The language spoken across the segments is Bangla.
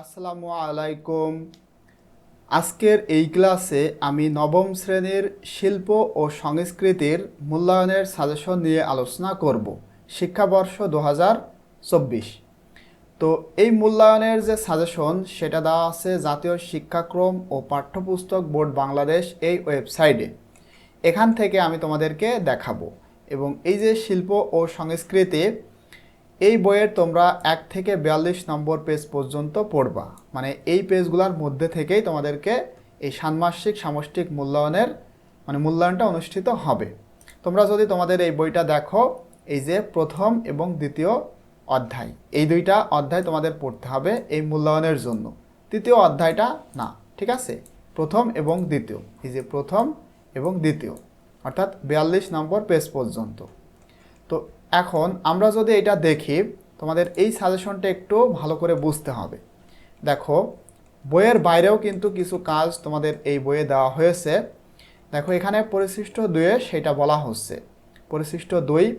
আসসালামু আলাইকুম। আজকের এই ক্লাসে আমি নবম শ্রেণির শিল্প ও সংস্কৃতির মূল্যায়নের সাজেশন নিয়ে আলোচনা করব, শিক্ষাবর্ষ দু হাজার চব্বিশ। তো এই মূল্যায়নের যে সাজেশন, সেটা দেওয়া আছে জাতীয় শিক্ষাক্রম ও পাঠ্যপুস্তক বোর্ড বাংলাদেশ এই ওয়েবসাইটে। এখান থেকে আমি তোমাদেরকে দেখাবো। এবং এই যে শিল্প ও সংস্কৃতি এই বইয়ের তোমরা এক থেকে বিয়াল্লিশ নম্বর পেজ পর্যন্ত পড়বা। মানে এই পেজগুলোর মধ্যে থেকেই তোমাদেরকে এই ষান্মাসিক সামষ্টিক মূল্যায়নের মানে মূল্যায়নটা অনুষ্ঠিত হবে। তোমরা যদি তোমাদের এই বইটা দেখো, এই যে প্রথম এবং দ্বিতীয় অধ্যায়, এই দুইটা অধ্যায় তোমাদের পড়তে হবে এই মূল্যায়নের জন্য। তৃতীয় অধ্যায়টা না, ঠিক আছে? প্রথম এবং দ্বিতীয়, এই যে প্রথম এবং দ্বিতীয়, অর্থাৎ বিয়াল্লিশ নম্বর পেজ পর্যন্ত। তো এখন আমরা যদি এটা দেখি, তোমাদের এই সাজেশনটা একটু ভালো করে বুঝতে হবে। দেখো, বইয়ের বাইরেও কিন্তু কিছু কাজ তোমাদের এই বইয়ে দেওয়া হয়েছে। দেখো, এখানে পরিশিষ্ট দুয়ে সেটা বলা হচ্ছে। পরিশিষ্ট দুই,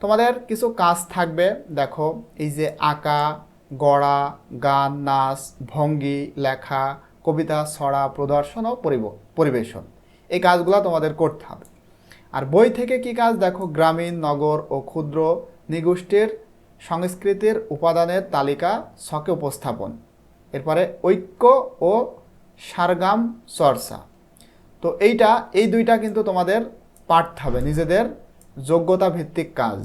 তোমাদের কিছু কাজ থাকবে। দেখো, এই যে আঁকা, গড়া, গান, নাচ, ভঙ্গি, লেখা, কবিতা, ছড়া, প্রদর্শন ও পরিব- পরিবেশন। এই কাজগুলো তোমাদের করতে হবে। আর বই থেকে কি কাজ? দেখো, গ্রামীণ, নগর ও ক্ষুদ্র নিগোষ্ঠীর সংস্কৃতির উপাদানের তালিকা ছকে উপস্থাপন। এরপরে ঐক্য ও সারগাম চর্চা। তো এইটা, এই দুইটা কিন্তু তোমাদের পারতে হবে। নিজেদের যোগ্যতা ভিত্তিক কাজ,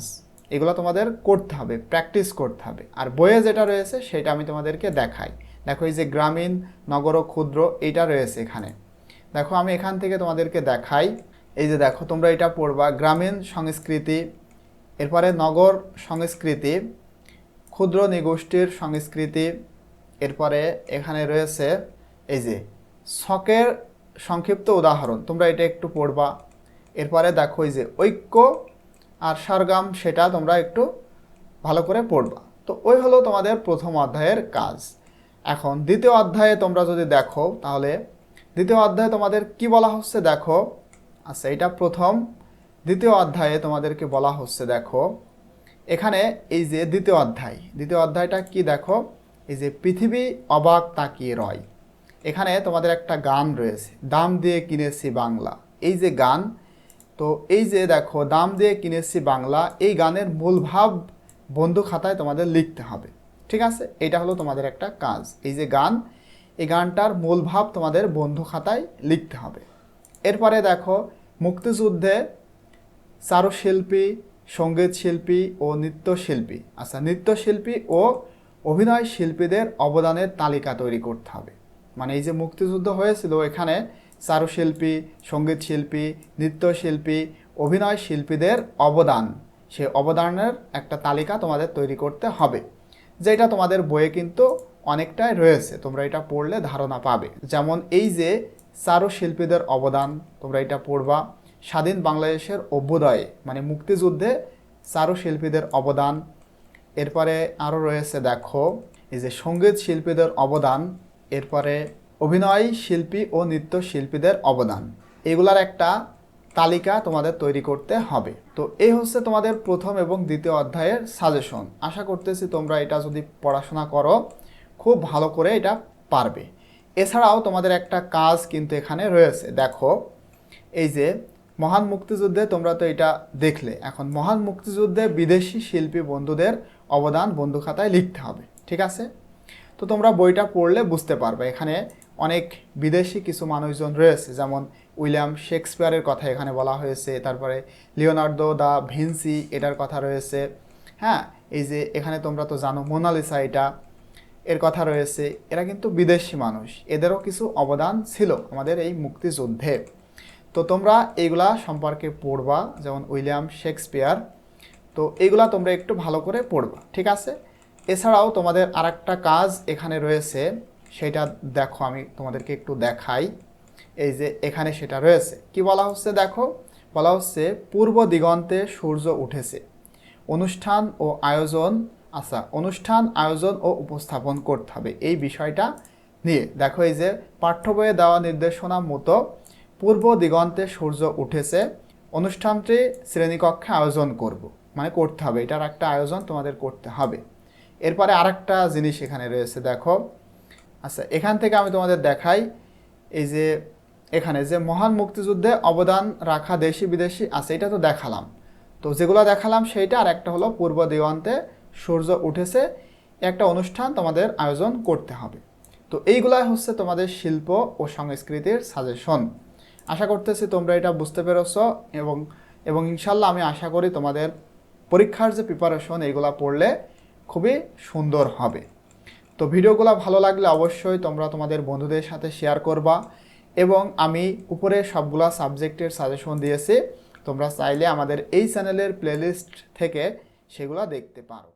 এগুলো তোমাদের করতে হবে, প্র্যাকটিস করতে হবে। আর বইয়ে যেটা রয়েছে, সেটা আমি তোমাদেরকে দেখাই। দেখো, এই যে গ্রামীণ, নগর ও ক্ষুদ্র, এইটা রয়েছে এখানে। দেখো, আমি এখান থেকে তোমাদেরকে দেখাই। এই যে দেখো, তোমরা এটা পড়বা। গ্রামীণ সংস্কৃতি, এরপরে নগর সংস্কৃতি, ক্ষুদ্র নিগোষ্ঠীর সংস্কৃতি, এরপরে এখানে রয়েছে এই যে শখের সংক্ষিপ্ত উদাহরণ, তোমরা এটা একটু পড়বা। এরপরে দেখো এই যে ঐক্য আর সারগাম, সেটা তোমরা একটু ভালো করে পড়বা। তো ওই হলো তোমাদের প্রথম অধ্যায়ের কাজ। এখন দ্বিতীয় অধ্যায়ে তোমরা যদি দেখো, তাহলে দ্বিতীয় অধ্যায়ে তোমাদের কি বলা হচ্ছে? দেখো আচ্ছা এটা প্রথম। দ্বিতীয় অধ্যায়ে তোমাদেরকে বলা হচ্ছে, দেখো, এখানে এই যে দ্বিতীয় অধ্যায়, দ্বিতীয় অধ্যায়টা কি দেখো? এই যে পৃথিবী অবাক তাকিয়ে রয়। এখানে তোমাদের একটা গান রয়েছে, দাম দিয়ে কিনেছি বাংলা। এই যে গান, তো এই যে দেখো, দাম দিয়ে কিনেছি বাংলা, এই গানের মূল ভাব বন্ধু খাতায় তোমাদের লিখতে হবে, ঠিক আছে? এটা হলো তোমাদের একটা কাজ। এই যে গান, এই গানটার মূল ভাব তোমাদের বন্ধু খাতায় লিখতে হবে। এরপরে দেখো মুক্তিযুদ্ধে চারুশিল্পী সংগীত শিল্পী ও নৃত্যশিল্পী আচ্ছা নৃত্যশিল্পী ও অভিনয় শিল্পীদের অবদানের তালিকা তৈরি করতে হবে। মানে এই যে মুক্তিযুদ্ধ হয়েছিল, এখানে চারুশিল্পী সংগীত শিল্পী নৃত্যশিল্পী অভিনয় শিল্পীদের অবদান, সে অবদানের একটা তালিকা তোমাদের তৈরি করতে হবে। যেটা তোমাদের বইয়ে কিন্তু অনেকটাই রয়েছে, তোমরা এটা পড়লে ধারণা পাবে। যেমন এই যে চারুশিল্পীদের অবদান, তোমরা এটা পড়বা। স্বাধীন বাংলাদেশের অভ্যুদয়ে মানে মুক্তিযুদ্ধে চারু শিল্পীদের অবদান। এরপরে আরও রয়েছে, দেখো, এই যে সংগীত শিল্পীদের অবদান, এরপরে অভিনয় শিল্পী ও নৃত্য শিল্পীদের অবদান। এগুলার একটা তালিকা তোমাদের তৈরি করতে হবে। তো এই হচ্ছে তোমাদের প্রথম এবং দ্বিতীয় অধ্যায়ের সাজেশন আশা করতেছি তোমরা এটা যদি পড়াশোনা করো, খুব ভালো করে এটা পারবে। এছাড়াও তোমাদের একটা কাজ কিন্তু এখানে রয়েছে। দেখো, এই যে মহান মুক্তিযুদ্ধে তোমরা তো এটা দেখলে। এখন মহান মুক্তিযুদ্ধে বিদেশি শিল্পী বন্ধুদের অবদান বন্ধু খাতায় লিখতে হবে, ঠিক আছে? তো তোমরা বইটা পড়লে বুঝতে পারবে। এখানে অনেক বিদেশি কিছু মানুষজন রয়েছে, যেমন উইলিয়াম শেক্সপিয়ারের কথা এখানে বলা হয়েছে, তারপরে লিওনার্দো দা ভিনসি এটার কথা রয়েছে। হ্যাঁ এই যে এখানে তোমরা তো জানো, মোনালিসা এটা এর কথা রয়েছে, এরা কিন্তু বিদেশি মানুষ। এদেরও কিছু অবদান ছিল আমাদের এই মুক্তিযুদ্ধে। তো তোমরা এইগুলা সম্পর্কে পড়বা, যেমন উইলিয়াম শেক্সপিয়ার। তো এইগুলা তোমরা একটু ভালো করে পড়বা, ঠিক আছে? এছাড়াও তোমাদের আরেকটা কাজ এখানে রয়েছে, সেটা দেখো, আমি তোমাদেরকে একটু দেখাই। এই যে এখানে সেটা রয়েছে। কি বলা হচ্ছে দেখো? বলা হচ্ছে, পূর্ব দিগন্তে সূর্য উঠেছে। অনুষ্ঠান ও আয়োজন আচ্ছা অনুষ্ঠান, আয়োজন ও উপস্থাপন করতে হবে। এই বিষয়টা নিয়ে দেখো এই যে পাঠ্য বইয়ে দেওয়া নির্দেশনা মতো পূর্ব দিগন্তে সূর্য উঠেছে, অনুষ্ঠানটি শ্রেণীকক্ষে আয়োজন করব। মানে করতে হবে, এটার একটা আয়োজন তোমাদের করতে হবে। এরপরে আরেকটা জিনিস এখানে রয়েছে, দেখো। আচ্ছা এখান থেকে আমি তোমাদের দেখাই এই যে এখানে যে মহান মুক্তিযুদ্ধে অবদান রাখা দেশি বিদেশি আছে, এটা তো দেখালাম। তো যেগুলো দেখালাম সেইটা আর একটা হলো পূর্ব দিগন্তে সূর্য উঠেছে, একটা অনুষ্ঠান তোমাদের আয়োজন করতে হবে। তো এইগুলাই হচ্ছে তোমাদের শিল্প ও সংস্কৃতির সাজেশন আশা করতেছি তোমরা এটা বুঝতে পেরেছ এবং এবং ইনশাল্লাহ আমি আশা করি তোমাদের পরীক্ষার যে প্রিপারেশন এইগুলা পড়লে খুবই সুন্দর হবে। তো ভিডিওগুলো ভালো লাগলে অবশ্যই তোমরা তোমাদের বন্ধুদের সাথে শেয়ার করবা এবং আমি উপরে সবগুলা সাবজেক্টের সাজেশন দিয়েছি, তোমরা চাইলে আমাদের এই চ্যানেলের প্লেলিস্ট থেকে সেগুলো দেখতে পারো।